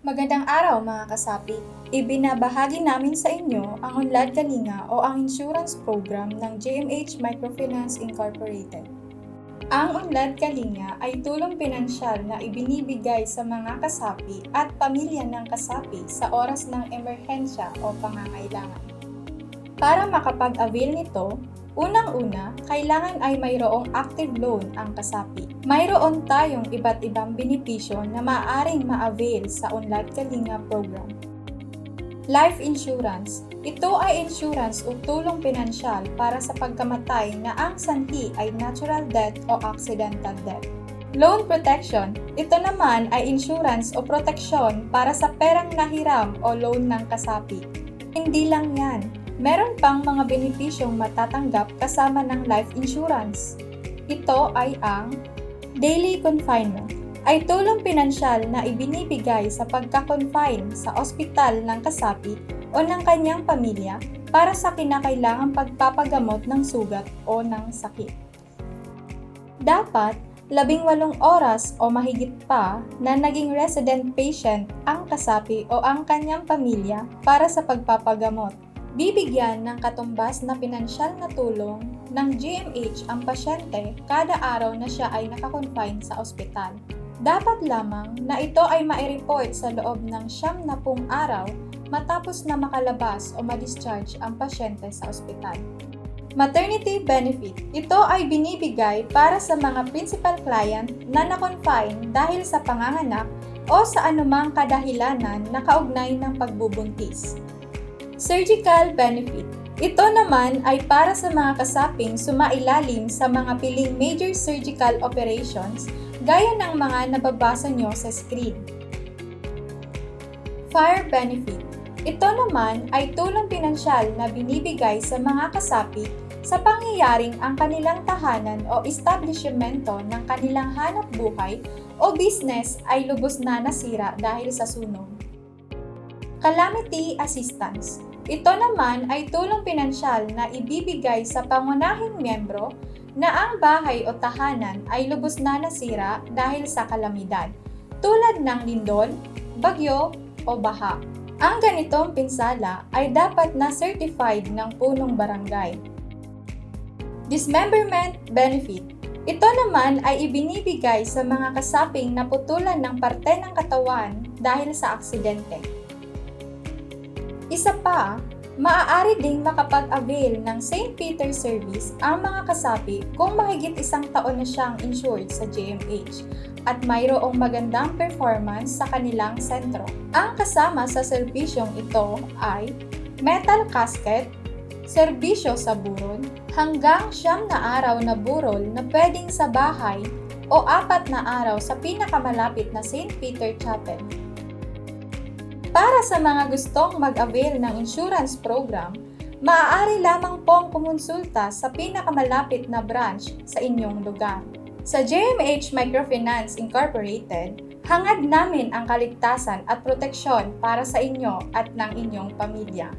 Magandang araw mga kasapi. Ibinabahagi namin sa inyo ang Unlad Kalinga o ang insurance program ng JMH Microfinance Incorporated. Ang Unlad Kalinga ay tulong pinansyal na ibinibigay sa mga kasapi at pamilya ng kasapi sa oras ng emerhensya o pangangailangan. Para makapag-avail nito, unang-una, kailangan ay mayroong active loan ang kasapi. Mayroon tayong iba't ibang benepisyo na maaaring ma-avail sa Unlad Kalinga program. Life insurance. Ito ay insurance o tulong pinansyal para sa pagkamatay na ang sanhi ay natural death o accidental death. Loan protection. Ito naman ay insurance o proteksyon para sa perang nahiram o loan ng kasapi. Hindi lang yan. Meron pang mga benepisyong matatanggap kasama ng life insurance. Ito ay ang daily confinement ay tulong pinansyal na ibinibigay sa pagka-confine sa ospital ng kasapi o ng kanyang pamilya para sa kinakailangang pagpapagamot ng sugat o ng sakit. Dapat, labing walong oras o mahigit pa na naging resident patient ang kasapi o ang kanyang pamilya para sa pagpapagamot. Bibigyan ng katumbas na pinansyal na tulong ng GMH ang pasyente kada araw na siya ay nakakonfine sa ospital. Dapat lamang na ito ay mai-report sa loob ng siyam na pung araw matapos na makalabas o ma-discharge ang pasyente sa ospital. Maternity benefit. Ito ay binibigay para sa mga principal client na na-confine dahil sa panganganak o sa anumang kadahilanan na kaugnay ng pagbubuntis. Surgical benefit. Ito naman ay para sa mga kasaping sumailalim sa mga piling major surgical operations gaya ng mga nababasa nyo sa screen. Fire benefit. Ito naman ay tulong pinansyal na binibigay sa mga kasapi sa pangyayaring ang kanilang tahanan o establishmento ng kanilang hanap buhay o business ay lubos na nasira dahil sa sunog. Calamity assistance. Ito naman ay tulong pinansyal na ibibigay sa pangunahing miyembro na ang bahay o tahanan ay lubos na nasira dahil sa kalamidad, tulad ng lindol, bagyo o baha. Ang ganitong pinsala ay dapat na certified ng punong barangay. Dismemberment benefit. Ito naman ay ibinibigay sa mga kasaping naputulan ng parte ng katawan dahil sa aksidente. Isa pa, maaari ding makapag-avail ng St. Peter Service ang mga kasapi kung mahigit isang taon na siyang insured sa JMH at mayroong magandang performance sa kanilang sentro. Ang kasama sa serbisyong ito ay metal casket, serbisyo sa burol, hanggang siyam na araw na burol na pwedeng sa bahay o apat na araw sa pinakamalapit na St. Peter Chapel. Para sa mga gustong mag-avail ng insurance program, maaari lamang pong kumonsulta sa pinakamalapit na branch sa inyong lugar. Sa JMH Microfinance Incorporated, hangad namin ang kaligtasan at proteksyon para sa inyo at ng inyong pamilya.